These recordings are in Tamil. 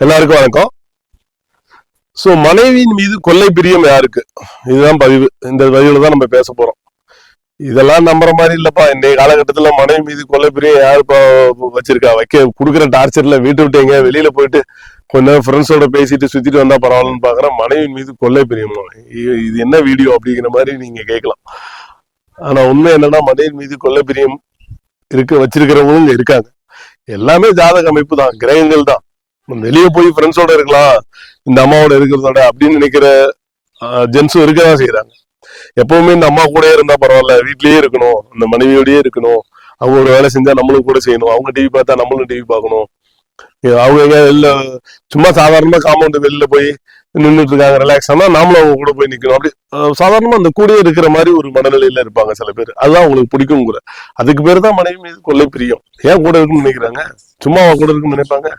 எல்லாருக்கும் வணக்கம். ஸோ மனைவியின் மீது கொள்ளை பிரியம் யாருக்கு? இதுதான் பதிவு. இந்த பதிவில் தான் நம்ம பேச போறோம். இதெல்லாம் நம்புற மாதிரி இல்லப்பா. இன்றைய காலகட்டத்தில் மனைவி மீது கொள்ளை பிரியம் யார் இப்போ வச்சிருக்கா? வைக்க கொடுக்குற டார்ச்சர்ல வீட்டு விட்டு எங்க வெளியில போயிட்டு கொஞ்ச நேரம் ஃப்ரெண்ட்ஸோட பேசிட்டு சுத்திட்டு வந்தா பரவாயில்லன்னு பாக்குறேன் மனைவியின் மீது கொள்ளை பிரியம். இது- என்ன வீடியோ அப்படிங்கிற மாதிரி நீங்க கேட்கலாம். ஆனா உண்மை என்னன்னா மனைவி மீது கொள்ளை பிரியம் இருக்க வச்சிருக்கிறவங்களும் இருக்காங்க. எல்லாமே ஜாதக அமைப்பு தான் கிரகங்கள் தான். வெளியே போய் ஃப்ரெண்ட்ஸோட இருக்கலாம் இந்த அம்மாவோட இருக்கிறதோட அப்படின்னு நினைக்கிற ஜென்ஸும் இருக்க தான் செய்யறாங்க எப்பவுமே இந்த அம்மா கூட இருந்தா பரவாயில்ல வீட்லயே இருக்கணும் இந்த மனைவியோடயே இருக்கணும் அவங்க ஒரு வேலை செஞ்சா நம்மளும் கூட செய்யணும் அவங்க டிவி பார்த்தா நம்மளும் டிவி பார்க்கணும். அவங்க எங்க வெளில சும்மா சாதாரணமா காம்பவுண்ட் வெளியில போய் நின்றுட்டு இருக்காங்க ரிலாக்ஸ் ஆனால் நாமளும் அவங்க கூட போய் நிற்கணும் அப்படி சாதாரணமாக அந்த கூடயே இருக்கிற மாதிரி ஒரு மனநிலையில இருப்பாங்க சில பேர். அதுதான் அவங்களுக்கு பிடிக்கும் கூட. அதுக்கு பேர் தான் மனைவி மீது கொள்ளை பிரியம். ஏன் கூட இருக்குன்னு நினைக்கிறாங்க? சும்மா அவங்க கூட இருக்குன்னு நினைப்பாங்க?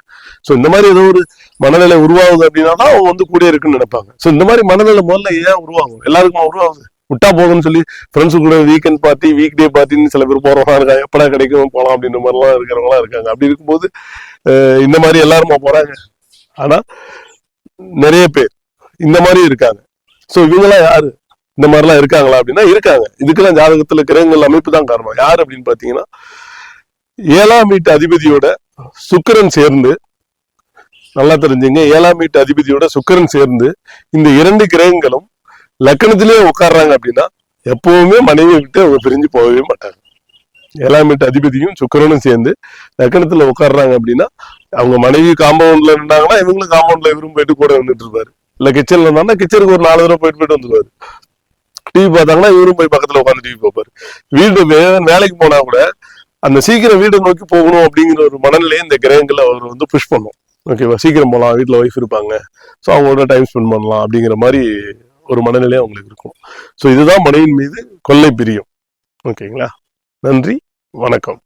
ஸோ இந்த மாதிரி ஏதோ ஒரு மனநிலை உருவாகுது அப்படின்னா தான் அவங்க வந்து கூடயே இருக்குன்னு நினைப்பாங்க. ஸோ இந்த மாதிரி மனநிலை முதல்ல ஏன் உருவாகும்? எல்லாருக்கும் உருவாகுது? விட்டா போதும்னு சொல்லி ஃப்ரெண்ட்ஸு கூட வீக்கெண்ட் பார்ட்டி வீக் டே பார்ட்டின்னு சில பேர் போறவங்க இருக்காங்க. எப்படா கிடைக்கும்? போகலாம் அப்படின்ற மாதிரிலாம் இருக்கிறவங்களாம் இருக்காங்க. அப்படி இருக்கும்போது இந்த மாதிரி எல்லாருமா போறாங்க? ஆனா நிறைய பேர். இந்த மாதிரி இருக்காங்க. சோ இவங்கெல்லாம் யாரு? இந்த மாதிரிலாம் இருக்காங்களா அப்படின்னா இருக்காங்க. இதுக்கெல்லாம் ஜாதகத்துல கிரகங்கள் அமைப்பு தான் காரணம். யார் அப்படின்னு பாத்தீங்கன்னா ஏழாம் வீட்டு அதிபதியோட சுக்கரன் சேர்ந்து நல்லா தெரிஞ்சுங்க ஏழாம் வீட்டு அதிபதியோட சுக்கரன் சேர்ந்து இந்த இரண்டு கிரகங்களும் லக்கணத்திலேயே உட்கார்றாங்க அப்படின்னா எப்பவுமே மனைவி விட்டு அவங்க பிரிஞ்சு போகவே மாட்டாங்க. ஏழாம் வீட்டு அதிபதியும் சுக்கரனும் சேர்ந்து லக்கணத்துல உட்கார்றாங்க அப்படின்னா அவங்க மனைவி காம்பவுண்ட்ல இருந்தாங்கன்னா இவங்களும் காம்பவுண்ட்ல இவரும் போயிட்டு கூட இருந்துட்டு இருப்பாரு. இல்ல கிச்சன்ல இருந்தாங்கன்னா கிச்சனுக்கு ஒரு நாலு தடவை போயிட்டு போயிட்டு வந்துருவாரு. டிவி பார்த்தாங்கன்னா இவரும் போய் பக்கத்துல உட்காந்து டிவி பார்ப்பாரு. வீடு வேலைக்கு போனா கூட அந்த சீக்கிரம் வீடு நோக்கி போகணும் அப்படிங்கிற ஒரு மனநிலையை இந்த கிரகங்களை அவர் வந்து புஷ் பண்ணும். ஓகேவா சீக்கிரம் போகலாம் வீட்டில் ஒய்ஃப் இருப்பாங்க. ஸோ அவங்களோட டைம் ஸ்பெண்ட் பண்ணலாம் அப்படிங்கிற மாதிரி ஒரு மனநிலை அவங்களுக்கு இருக்கும். ஸோ இதுதான் மனைவின் மீது கொள்ளை பிரியம். ஓகேங்களா நன்றி வணக்கம்.